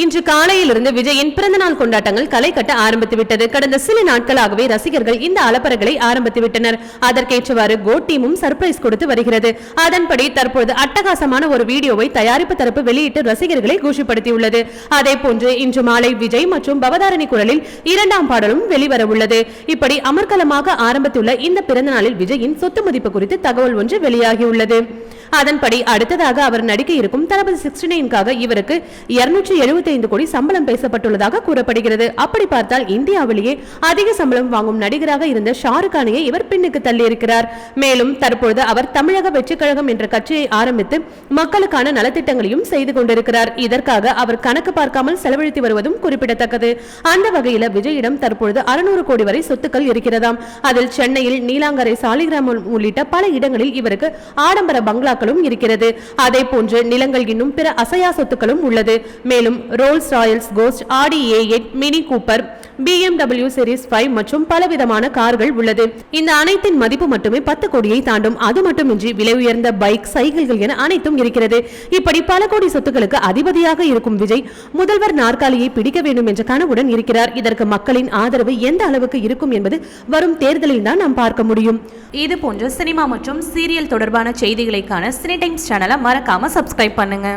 இன்று காலையிலிருந்து விஜயின் பிறந்தநாள் கொண்டாட்டங்கள் களை கட்ட ஆரம்பித்து விட்டது. கடந்த சில நாட்களாகவே ரசிகர்கள் இந்த அலப்பறைகளை ஆரம்பித்து விட்டனர். அதற்கேற்றவாறு கோ டீமும் சர்ப்ரைஸ் கொடுத்து வருகிறது. அதன்படி தற்போது அட்டகாசமான ஒரு வீடியோவை தயாரிப்பு தரப்பு வெளியிட்டு ரசிகர்களை குஷிப்படுத்தியுள்ளது. அதே போன்று இன்று மாலை விஜய் மற்றும் பவதாரணி குரலில் இரண்டாம் பாடலும் வெளிவர உள்ளது இப்படி அமர்க்கலமாக ஆரம்பித்துள்ள இந்த பிறந்தநாளில் விஜயின் சொத்து மதிப்பு குறித்து தகவல் ஒன்று வெளியாகியுள்ளது. அதன்படி அடுத்ததாக அவர் நடிக்க இருக்கும் தளபதி சிக்ஸ்டி நைன்காக இவருக்கு இருநூற்றி எழுபத்தி ஐந்து கோடி சம்பளம் பேசப்பட்டுள்ளதாக கூறப்படுகிறது. அப்படி பார்த்தால் இந்தியாவிலேயே அதிக சம்பளம் வாங்கும் நடிகராக இருந்த ஷாருக் கானையை இவர் பின்னுக்கு தள்ளியிருக்கிறார். மேலும் தற்பொழுது அவர் தமிழக வெற்றிக் கழகம் என்ற கட்சியை ஆரம்பித்து மக்களுக்கான நலத்திட்டங்களையும் செய்து கொண்டிருக்கிறார். இதற்காக அவர் கணக்கு பார்க்காமல் செலவழித்து வருவதும் குறிப்பிடத்தக்கது. அந்த வகையில விஜயிடம் தற்பொழுது அறுநூறு கோடி வரை சொத்துக்கள் இருக்கிறதாம். அதில் சென்னையில் நீலாங்கரை சாலிகிராமம் உள்ளிட்ட பல இடங்களில் இவருக்கு ஆடம்பர பங்களா டாட்டாக்களும் இருக்கிறது. அதே போன்று நிலங்கள் இன்னும் பிற அசையா சொத்துக்களும் உள்ளது. மேலும் Rolls Royals Ghost Audi A eight Mini Cooper BMW series five மற்றும் பலவிதமான கார்கள் உள்ளது. இந்த அனைத்தின் மதிப்பு மட்டுமே பத்து கோடியை தாண்டும். அது மட்டுமின்றி விலை உயர்ந்த பைக் சைக்கிள்கள் என அனைத்தும் இருக்கிறது. இப்படி பல கோடி சொத்துக்களுக்கு அதிபதியாக இருக்கும் விஜய் முதல்வர் நாற்காலியை பிடிக்க வேண்டும் என்ற கனவுடன் இருக்கிறார். இதற்கு மக்களின் ஆதரவு எந்த அளவுக்கு இருக்கும் என்பது வரும் தேர்தலில் தான் நாம் பார்க்க முடியும். இது போன்ற சினிமா மற்றும் சீரியல் தொடர்பான செய்திகளைக்கான சினி டைம்ஸ் சேனலை மறக்காம சப்ஸ்கிரைப் பண்ணுங்க.